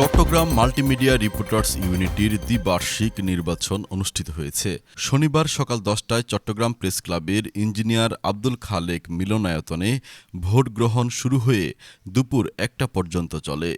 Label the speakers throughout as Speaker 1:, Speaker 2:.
Speaker 1: Chittagong multimedia reporters ইউনিটির দ্বিবার্ষিক নির্বাচন অনুষ্ঠিত হয়েছে। শনিবার সকাল দশটায় চট্টগ্রাম প্রেস ক্লাবের ইঞ্জিনিয়ার আব্দুল খালেক মিলনায়তনে ভোট গ্রহণ শুরু হয়ে দুপুর একটা পর্যন্ত চলে।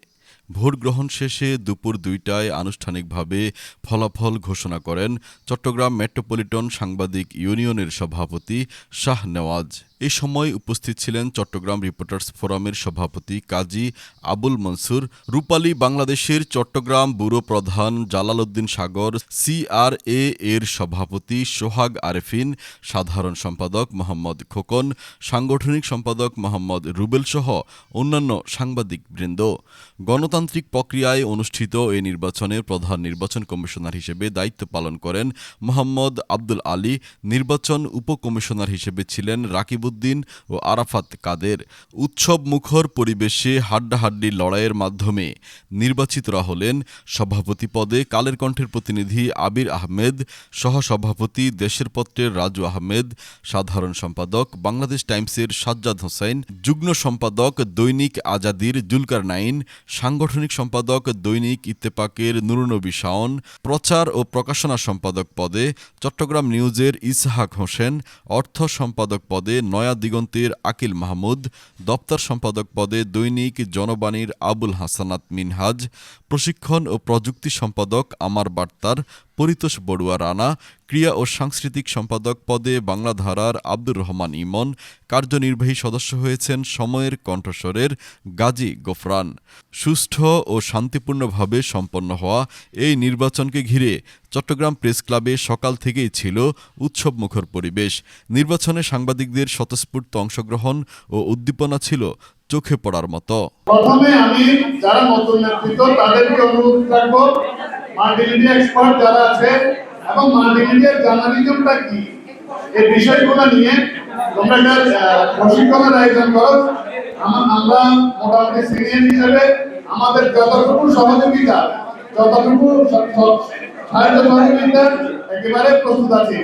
Speaker 1: ভোট গ্রহণ শেষে দুপুর দুইটায় আনুষ্ঠানিকভাবে ফলাফল ঘোষণা করেন চট্টগ্রাম মেট্রোপলিটন সাংবাদিক ইউনিয়নের সভাপতি শাহ নেওয়াজ। এ সময় উপস্থিত ছিলেন চট্টগ্রাম রিপোর্টার্স ফোরামের সভাপতি কাজী আবুল মনসুর, রূপালী বাংলাদেশের চট্টগ্রাম ব্যুরো প্রধান জালালউদ্দিন সাগর সিআরএ এর সভাপতি সোহাগ আরেফিন, সাধারণ সম্পাদক মোহাম্মদ খোকন, সাংগঠনিক সম্পাদক মোহাম্মদ রুবেল সহ অন্যান্য সাংবাদিক বৃন্দ গণতান্ত্রিক প্রক্রিয়ায় অনুষ্ঠিত এই নির্বাচনে প্রধান নির্বাচন কমিশনার হিসেবে দায়িত্ব পালন করেন মোহাম্মদ আব্দুল আলী, নির্বাচন উপকমিশনার হিসেবে ছিলেন রাকিবউদ্দিন ও আরাফাত কাদের উৎসব মুখর পরিবেশে হাড্ডাহাড্ডি লড়াইয়ের মাধ্যমে নির্বাচিতরা হলেন সভাপতি পদে কালের কণ্ঠের প্রতিনিধি আবির আহমেদ, সহসভাপতি দেশের পত্রের রাজু আহমেদ, সাধারণ সম্পাদক বাংলাদেশ টাইমসের সাজ্জাদ হোসেন, যুগ্ম সম্পাদক দৈনিক আজাদির জুলকার নাইন, সাংগঠনিক সম্পাদক দৈনিক ইত্তেপাকের নুরুনবী শাওন, প্রচার ও প্রকাশনা সম্পাদক পদে চট্টগ্রাম নিউজের ইসহাক হোসেন, অর্থ সম্পাদক পদে নয়া দিগন্তের আকিল মাহমুদ, দপ্তর সম্পাদক পদে দৈনিক জনবাণীর আবুল হাসানাত মিনহাজ, প্রশিক্ষণ ও প্রযুক্তি সম্পাদক আমার বার্তার পরিতোষ বড়ুয়া রানা, ক্রিয়া ও সাংস্কৃতিক সম্পাদক পদে বাংলাধারার আব্দুর রহমান ইমন, কার্যনির্বাহী সদস্য হয়েছেন সময়ের কণ্ঠস্বরের গাজী গোফরান। সুষ্ঠু ও শান্তিপূর্ণভাবে সম্পন্ন হওয়া এই নির্বাচনকে ঘিরে চট্টগ্রাম প্রেস ক্লাবে সকাল থেকেই ছিল উৎসবমুখর পরিবেশ। নির্বাচনে সাংবাদিকদের স্বতঃস্ফূর্ত অংশগ্রহণ ও উদ্দীপনা ছিল চোখে পড়ার মতো।
Speaker 2: প্রথমে আমি যারা নতুন তাদেরকে অনুরোধ রাখব মাল্টিমিডিয়া এক্সপার্ট যারা আছে এবং মাল্টিমিডিয়ার জার্নালিজমটা কি? এই বিষয়গুলো নিয়ে তোমরা একটা প্রশিক্ষণের আয়োজন করো। আমা- আমরা মোটামুটি সিনিয়র হিসেবে আমাদের যতটুকু সহযোগিতা, যতটুকু সাহায্য সহযোগিতা একেবারে প্রস্তুত আছি।